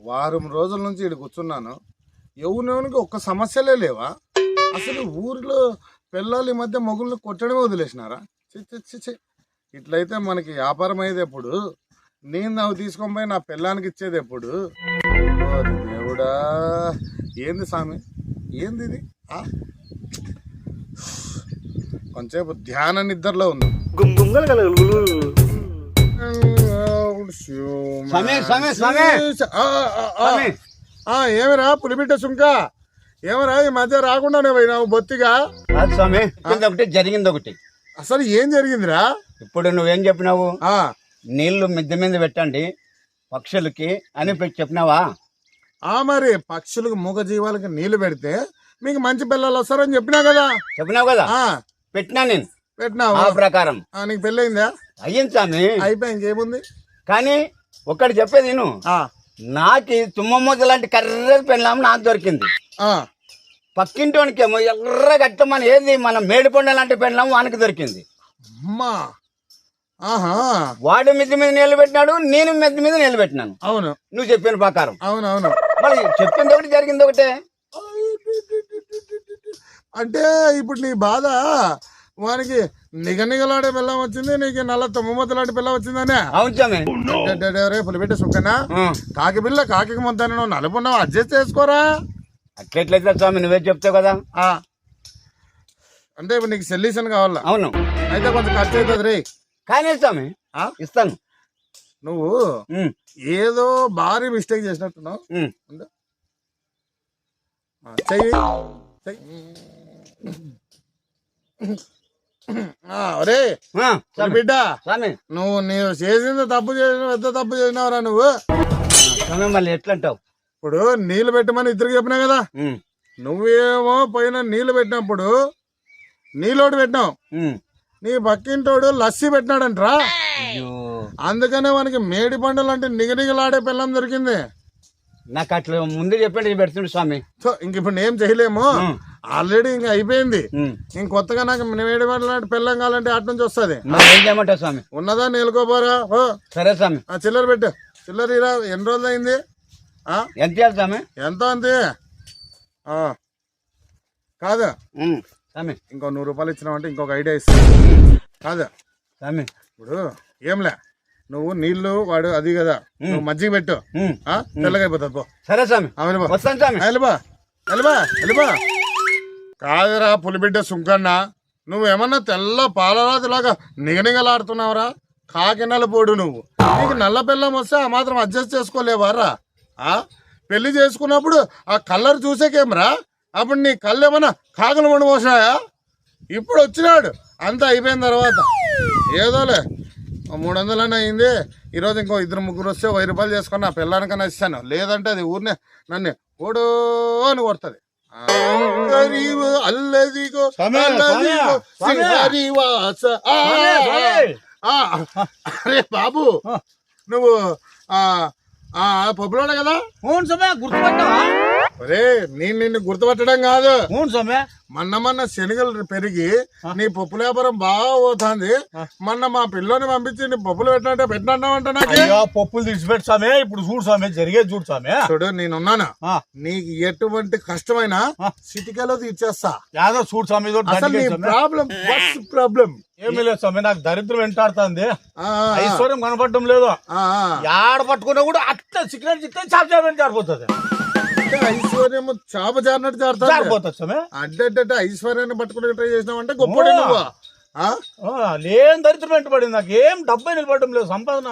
వారం రోజుల నుంచి ఇక్కడ కూర్చున్నాను. ఎవరినెవరికి ఒక్క సమస్యలే లేవా? అసలు ఊరిలో పిల్లలు ఈ మధ్య మొగుళ్ళు కొట్టడమే వదిలేసినారా? చి, ఇట్లయితే మనకి వ్యాపారం అయ్యేది ఎప్పుడు నేను నాకు తీసుకొని పోయి నా పిల్లానికి ఇచ్చేది ఎప్పుడు? దేవుడా! ఏంది స్వామి ఏంది ఇది? కొంచెంసేపు ధ్యాన నిద్రలో ఉంది. ఏమిరా పులిబిడ్డ సుంక? ఏమిరా ఈ మధ్య రాకుండానే పోయినావు బొత్తిగా? స్వామి ఒకటి జరిగింది ఒకటి. అసలు ఏం జరిగిందిరా? ఇప్పుడు నువ్వేం చెప్పినావు? ఆ. నీళ్ళు మిద్దె మీద పెట్టండి పక్షులకి అని పెట్టి చెప్పినావా? ఆ మరి పక్షులకు మూగ జీవాలకు నీళ్ళు పెడితే మీకు మంచి పిల్లలు వస్తారని చెప్పినా కదా. చెప్పినావు కదా? ఆ. పెట్టినా నేను. పెట్టినావు ఆ ప్రకారం. ఆ, నీకు పెళ్ళయిందా? అయ్యింది స్వామి. అయిపోయి ఇంకేముంది కానీ ఒక్కటి చెప్పేది నేను. ఆ. నాకి తుమ్మమ్మూత లాంటి కర్ర పెళ్ళాం నాకు దొరికింది. ఆ. పక్కింటోనికేమో ఎర్ర గట్టమని ఏది మన మేడిపండ లాంటి పెళ్ళాం వానికి దొరికింది. అమ్మా. ఆహా. వాడు మిద్దె మీద నిలబెట్టినాడు నేను మిద్దె మీద నిలబెట్టినాను అవును. నువ్వు చెప్పిన ప్రకారం. అవును అవును మరి చెప్పింది ఒకటి జరిగింది ఒకటే. అంటే ఇప్పుడు నీ బాధ వానికి నిగనిగలాడే పిల్లం వచ్చింది నీకు నల్ల తొమ్మిది లాంటి పిల్లం వచ్చిందనే. అవును స్వామి. రే పులిపెట్టి ఆ. కాకి పిల్ల కాకి మొత్తాన్ని నువ్వు నలుపున్నావు అడ్జస్ట్ చేసుకోరా. అట్లెట్లయితే స్వామి నువ్వే చెప్తావు కదా. ఆ. అంటే ఇప్పుడు నీకు సొల్యూషన్ కావాలా? అవును. అయితే కొంచెం ఖర్చు అవుతుంది రే కానీ స్వామి ఆ? ఇస్తాను. నువ్వు ఏదో భారీ మిస్టేక్ చేసినట్టున్నావు. చెయ్యి. చెయ్యి. ఒరే బిడ్డ. నువ్వు నీవు చేసింది తప్పు చేసిన పెద్ద తప్పు చేసినావురా నువ్వు. మళ్ళీ ఎట్లా అంటావు ఇప్పుడు నీళ్ళు పెట్టమని ఇద్దరికి చెప్పినా కదా? నువ్వేమో పైన నీళ్ళు పెట్టినప్పుడు నీలోటి పెట్టినావు. నీ పక్కింటోడు లస్సీ పెట్టినాడంట్రా. అందుకనే మనకి మేడి పండులు అంటే నిగనిగలాడే పిల్లం దొరికింది. నాకు అట్లా ముందు చెప్పండి పెడుతుండే స్వామి. సో ఇంక ఇప్పుడు ఏం చేయలేము. ఆల్రెడీ ఇంకా అయిపోయింది. ఇంక కొత్తగా నాకు పండులు లాంటి పిల్లం కావాలంటే అటు నుంచి వస్తుంది. ఏం చేయమంటావు స్వామి? ఉన్నదా నీలుకోపోరా సరే స్వామి. ఆ చిల్లర పెట్టు. చిల్లర ఇరా ఎన్ని రోజులు అయింది ఆ? ఎంత ఇవ్వాలి స్వామి? ఎంత అంతే ఆ. కాదు. ఉమ్, స్వామి. ఇంకో నూరు రూపాయలు ఇచ్చినావంటే ఇంకొక ఐడియా ఇస్తా. కాదు. స్వామి. ఇప్పుడు ఏంలే నువ్వు నీళ్ళు వాడు అది కదా. నువ్వు మజ్జిగ పెట్టు. ఉమ్. ఆ? తెల్లగా అయిపోతుంది పో. సరే స్వామి. అవును బా వస్తాను స్వామి. వెళ్ళబా వెళ్ళబా వెళ్ళబా కాదురా పులిబిడ్డ సుంకన్న నువ్వేమన్నా తెల్ల పాలరాజులాగా నిగనిగలాడుతున్నావురా? కాకినల పోడు నువ్వు. నీకు నల్ల పిల్లం వస్తే ఆ మాత్రం అడ్జస్ట్ చేసుకోలేవారా? ఆ? పెళ్ళి చేసుకున్నప్పుడు ఆ కలర్ చూసేకేమరా అప్పుడు నీ కళ్ళు ఏమన్నా కాకులు మండి ఇప్పుడు వచ్చినాడు. అంతా అయిపోయిన తర్వాత. ఏదోలే. మూడు వందలన్నా అయింది. ఈరోజు ఇంకో ఇద్దరు ముగ్గురు వస్తే వెయ్యి రూపాయలు చేసుకుని నా పిల్లానికన్నా ఇస్తాను లేదంటే అది ఊరినే నన్ను ఓడో అని కొడుతుంది. అల్లదిగో. అరే బాబు నువ్వు పప్పులోనే కదా? అవును సొమ్మె గుర్తుపట్టావా? నేను నిన్ను గుర్తుపట్టడం కాదు. అవును మొన్న మొన్న శనగలు పెరిగి నీ పప్పుల వ్యాపారం బాగా పోతుంది. మొన్న మా పిల్లోని పంపించి నీ పప్పులు పెట్టినట్టే పెట్టినట్టు నాకు. అయ్యో పప్పులు తీసిపెట్టు సామే ఇప్పుడు చూడు సామే జరిగేది చూడు సామే చూడు నేనున్నాను. నీకు ఎటువంటి కష్టమైనా సిటికలో తీర్చేస్తా. యాదో చూడు అసలు నీ ప్రాబ్లం ప్రాబ్లం. ఏమీ లేదు సామి నాకు దరిద్రం వెంటాడుతుంది. ఐశ్వర్యం కనపడడం లేదు. యాడ పట్టుకున్నా కూడా అట్లా సిగరెట్ చిక్తే చాప్ చాప్ జారిపోతుంది. ఐశ్వర్యం చాప జారినట్టు జారిపోతుంది సామే అడ్డడ్డ ఐశ్వర్యాన్ని పట్టుకుని ట్రై చేసినావంటే గొప్పడే నువ్వు. లేని దరిద్రం వెంటబడింది నాకు ఏం డబ్బే నిలబడడం లేదు. సంపాదన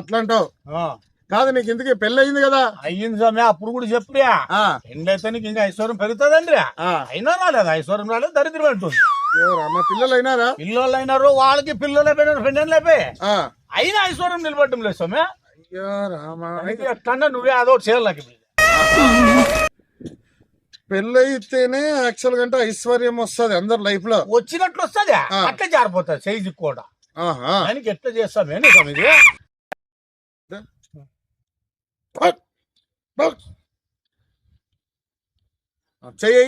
అట్లా అంటావు ఆ, కాదు నీకు ఇంతకీ పెళ్ళి అయింది కదా? అయ్యింది సామే అప్పుడు కూడా చెప్పా ఆ, ఎండైతే నీకు ఇంకా ఐశ్వర్యం పెరుగుతుందండి. ఆ. అయినా రాలేదు. ఐశ్వర్యం రాలేదు దరిద్రం మా పిల్లలు అయినారా పిల్లలు అయినారు వాళ్ళకి పిల్లలు అయిపోయినారు ఫ్రెండ్ అయిపోయి ఆ. అయినా ఐశ్వర్యం నిలబడడం లేదు సొమ్మె నువ్వే అదో చేయాలి నాకు ఇప్పుడు. పెళ్ళి అయితేనే యాక్చువల్గా అంటే ఐశ్వర్యం వస్తుంది అందరి లైఫ్లో. వచ్చినట్లు వస్తుంది. అట్లా జారిపోతుంది సైజు కూడా. దానికి ఎట్లా చేస్తాం ఏంటి ఇది. చెయ్యి.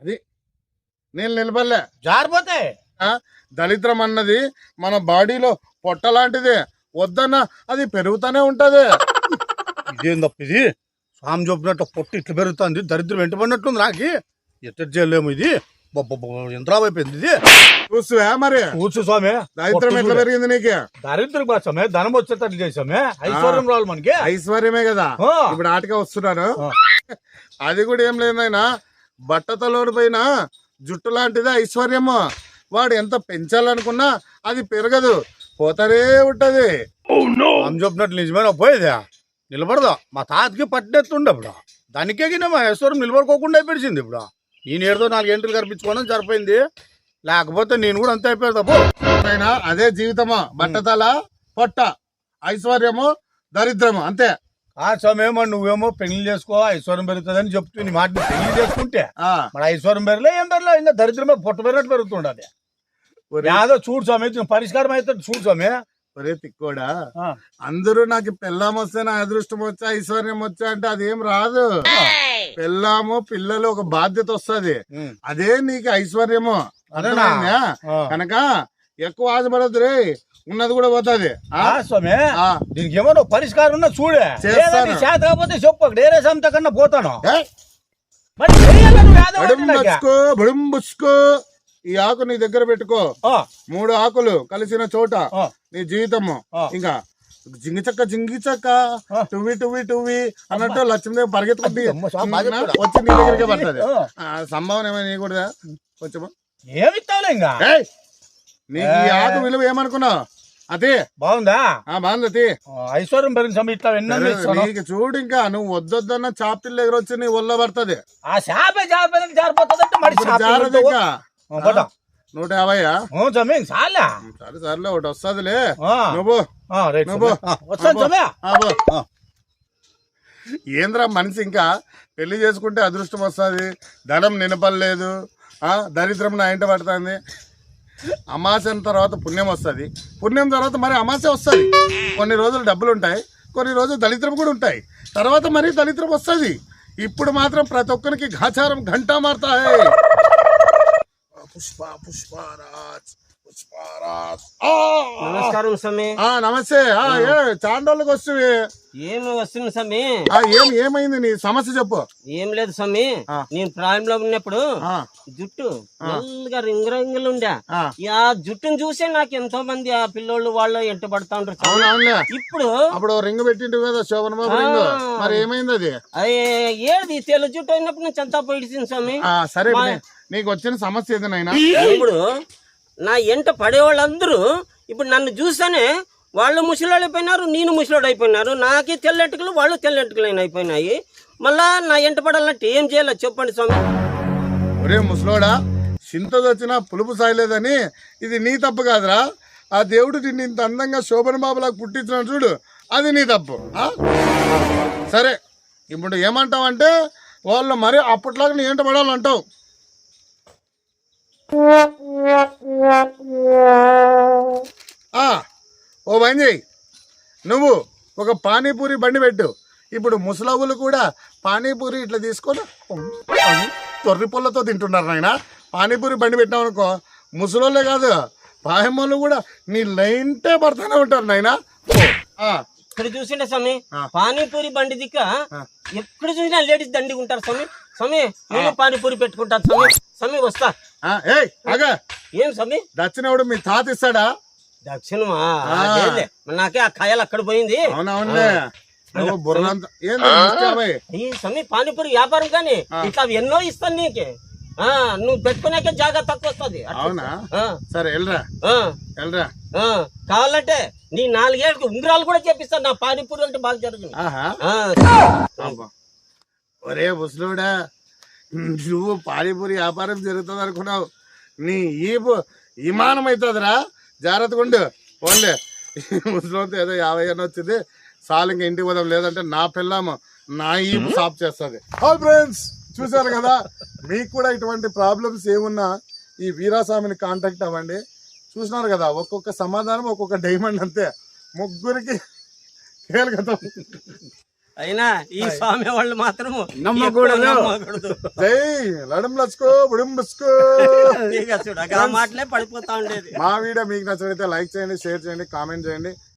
అది. నేను నిలబడలే. జారిపోతాయి ఆ, దళిద్రం అన్నది మన బాడీలో పొట్ట లాంటిది. వద్దన్న అది పెరుగుతూనే ఉంటది. ఇదేం తప్ప ఇది? స్వామి చెప్పినట్టు పొట్టు ఇట్లా పెరుగుతుంది. దరిద్రం వెంటబడినట్టుంది నాకి. ఎత్తడి చేయలేము ఇది? యంత్రాలు అయిపోయింది ఇది. చూస్తువా మరి? కూర్చో స్వామి. దరిద్రం ఎట్లా పెరిగింది నీకు? దరిద్రం కోసమే ధనం వచ్చేటట్లు చేసామే ఐశ్వర్యం రావాలి మనకి. ఐశ్వర్యమే కదా. ఇప్పుడు ఆటగా వస్తున్నాను. అది కూడా ఏం లేదైనా బట్టతలోని పైన జుట్టు లాంటిది ఐశ్వర్యము. వాడు ఎంత పెంచాలనుకున్నా అది పెరగదు పోతానే ఉంటది. స్వామి చెప్పినట్లు నిజమేనా పోయేదా నిలబడదా. మా తాతకి పట్టెత్తుండే ఇప్పుడు. దానికే మా ఐశ్వర్యం నిలబడుకోకుండా అయిపోయింది ఇప్పుడు. ఈయన ఏదో నాలుగు ఎంట్రీలు కనిపించుకోవడం సరిపోయింది. లేకపోతే నేను కూడా అంతే అయిపోయేదా. పో. అయినా అదే జీవితము. బట్టతల పొట్ట ఐశ్వర్యము దరిద్రము. అంతే. ఆ సమయమో నువ్వేమో పెళ్ళి చేసుకో ఐశ్వర్యం పెరుగుతుందని చెప్తూ నీ మాట పెళ్ళి చేసుకుంటే మరి ఐశ్వర్యం పెరగలే ఏం పెరగలే ఇంకా దరిద్రమే పొట్ట పెరిగినట్టు పెరుగుతుండదు ఒరే యాదో చూడు స్వామి పరిష్కారం అయితే చూడు స్వామి ఒరే తిక్కోడా. అందరూ నాకు పెళ్ళాం వస్తే నా అదృష్టం వచ్చా ఐశ్వర్యం వచ్చా అంటే అదేం రాదు పెళ్ళాము పిల్లలు ఒక బాధ్యత వస్తది. అదే నీకు ఐశ్వర్యము? అర్థమైందా? ఆ. కనుక ఎక్కువ ఆశపడద్దు రే ఉన్నది కూడా పోతుంది. ఆ? స్వామి? దీనికి ఏమో పరిష్కారం ఉన్నా చూడే. చేత కాకపోతే చెప్పు ఏరే సంత కన్నా పోతాను. ఈ ఆకు నీ దగ్గర పెట్టుకో. మూడు ఆకులు కలిసిన చోట నీ జీవితము. ఇంకా జింగి చక్క జింగి చక్క. టువి టువి టువి అన్నట్టు లక్ష్మీదేవి చెప్పాడు. వచ్చి నీ దగ్గరికి పడుతుంది. సంభావన ఏమైనా నీకూడదా? కొంచెము ఏమి ఇస్తావులే ఇంకా! నీకు ఈ ఆకు విలువ ఏమనుకున్నావు? అదే బాగుందా? ఐశ్వర్యం పెరిగిన సమయం ఇట్లా నీకు చూడు ఇంకా నువ్వు వద్దొద్దన్న చాపిల్ దగ్గర వచ్చి నీ ఒళ్ళో పడుతుంది. ఆ జారిపోతుంది పద. నూట చాలా. సరే సర్లే ఒకటి వస్తుందిలే. నువ్వు. ఏంద్రా మనిషి ఇంకా? పెళ్ళి చేసుకుంటే అదృష్టం వస్తుంది. ధనం నినపలేదు ఆ దరిద్రం నా ఇంట పడుతుంది. అమాసం తర్వాత పుణ్యం వస్తుంది. పుణ్యం తర్వాత మరి అమాస వస్తుంది. కొన్ని రోజులు డబ్బులు ఉంటాయి కొన్ని రోజులు దళిద్రం కూడా ఉంటాయి. తర్వాత మరి దళిద్రం వస్తుంది. ఇప్పుడు మాత్రం ప్రతి ఒక్కరికి ఘాచారం ఘంటా మారుతాయి. పుష్ప పుష్పరాజ్. నమస్కారం స్వామి. ఆ, నమస్తే. ఆ, ఏ చాండోళ్ళకి వస్తుంది ఏమి వస్తుంది స్వామి? ఆ, ఏం ఏమైంది నీ సమస్య చెప్పు. ఏం లేదు స్వామి. ఆ. నేను ప్రాయంలో ఉన్నప్పుడు ఆ, జుట్టు నల్లగా రింగు రింగులు ఉండే. ఆ. ఆ జుట్టును చూసే నాకు ఎంతో మంది ఆ పిల్లోళ్ళు వాళ్ళు ఎంట పడతా ఉంటారు స్వామి. అవును అవునులే. ఇప్పుడు అప్పుడు రింగ్ పెట్టిండు కదా శోభన బాబు రింగ్. మరి ఏమైంది అది? అది ఏది? తెల్ల జుట్టు అయినప్పుడు నుంచి అంతా పోయిడిసింది స్వామి. ఆ, సరే ఇప్పుడు నీ- నీకు వచ్చిన సమస్య ఏది నాయనా ఇప్పుడు నా ఎంట పడేవాళ్ళందరూ ఇప్పుడు నన్ను చూస్తేనే వాళ్ళు ముసలోళ్ళు అయిపోయినారు నేను ముసలోడు అయిపోయినారు. నాకే తెల్లెంటుకలు వాళ్ళు తెల్లెంటుకలు అయిపోయినాయి. మళ్ళా నా ఎంట పడాలంటే ఏం చేయాలో చెప్పండి స్వామి. ఒరే ముసలోడా చింతది వచ్చినా పులుపు సాయలేదని ఇది నీ తప్పు కాదురా. ఆ దేవుడు నిన్ను ఇంత అందంగా శోభన బాబులాగా పుట్టించిన చూడు అది నీ తప్పు సరే ఇప్పుడు ఏమంటావంటే వాళ్ళు మరి అప్పట్లాగా నీ ఎంట పడాలంటావు. ఓ పని నువ్వు ఒక పానీపూరి బండి పెట్టు. ఇప్పుడు ముసలావులు కూడా పానీపూరి ఇట్లా తీసుకొని తొర్రి పొల్లతో తింటున్నారు నాయన. పానీపూరి బండి పెట్టావు అనుకో ముసలోళ్ళే కాదు పాయమ్మలు కూడా నీ లైన్టే పడుతూనే ఉంటారు నాయన. ఇక్కడ చూసిండే స్వామి. పానీపూరి బండి దిక్క ఎక్కడ చూసినా లేడీస్ దండిగా ఉంటారు స్వామి. స్వామి నేను పానీపూరి పెట్టుకుంటాను స్వామి. స్వామి వస్తా. ఏం స్వామి? దచ్చినప్పుడు మీ తాత ఇస్తాడా? దక్షిణమా. నాకే ఆ కాయలు అక్కడ పోయింది. అవునవునులే. నువ్వు బుర్రంతా ఏంది మిస్టర్ అబ్బాయి? ఈ స్వామి పానీపూరి వ్యాపారం కానీ ఇట్లా అవి ఎన్నో ఇస్తాను నీకే. ఆ నువ్వు పెట్టుకున్నాకే జాగా తక్కువ వస్తుంది. అవునా? సరే వెళ్ళరా వెళ్ళరా కావాలంటే నీ నాలుగేళ్ళకి ఉంగరాలు కూడా చేపిస్తాను. నా పానీపూరి అంటే బాగా జరుగుతుంది. ఆహా. ఆ. అబ్బా. ఒరే ముసలుడా నువ్వు పానీపూరి వ్యాపారం జరుగుతుంది అనుకున్నావు. నీ ఈపు విమానం అవుతుందిరా. జాగ్రత్తగా ఉండు. ఓన్లే ముసలితో ఏదో యాభై అని వచ్చింది. సాలు ఇంకా ఇంటికి పోదాం లేదంటే నా పిల్లము నా ఈపు సాఫ్ చేస్తుంది. హాయ్ ఫ్రెండ్స్ చూసారు కదా? మీకు కూడా ఇటువంటి ప్రాబ్లమ్స్ ఏమున్నా ఈ వీరాస్వామిని కాంటాక్ట్ అవ్వండి. చూసినారు కదా? ఒక్కొక్క సమాధానం ఒక్కొక్క డైమండ్ అంతే. ముగ్గురికి కేలకతం. అయినా ఈ స్వామి వాళ్ళు మాత్రం నమ్మకూడదు. నమ్మకూడదు. జై లడం లచ్చుకో బుడుం బుచ్చుకో. ఇక చూడు ఆ మాటలే పడిపోతా ఉండేది. మా వీడియో మీకు నచ్చినట్లయితే లైక్ చేయండి షేర్ చేయండి కామెంట్ చేయండి.